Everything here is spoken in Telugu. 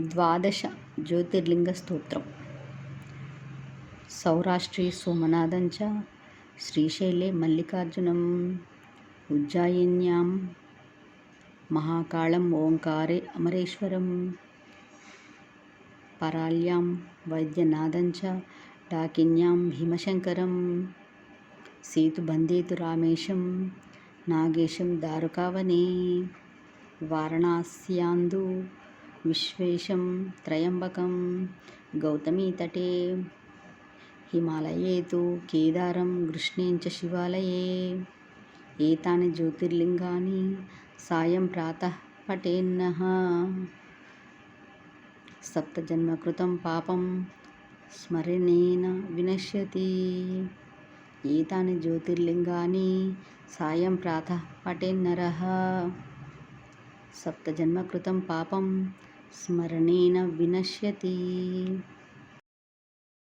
ద్వాదశ జ్యోతిర్లింగ స్తోత్రం. సౌరాష్ట్రే సోమనాథంచ శ్రీశైలే మల్లికార్జునం ఉజ్జాయిన్యాం మహాకాళం ఓంకారే అమరేశ్వరం పరాల్యాం వైద్యనాథంచ డాకిన్యాం భీమశంకరం సేతుబంధేతు రామేశం నాగేశం దారుకావనే వారణాస్యాందు విశ్వేశం త్రయంబకం గౌతమీతటే హిమాలయే తు కేదారం కృష్ణేం శివాలయే ఏతాని జ్యోతిర్లింగాని సాయం ప్రాతః పటేన్న. సప్తజన్మకృతం పాపం స్మరణేన వినశ్యతి. ఏతాని జ్యోతిర్లింగాని సాయం ప్రాతః పటేన్నర. సప్తజన్మకృతం పాపం స్మరణేన వినశ్యతి.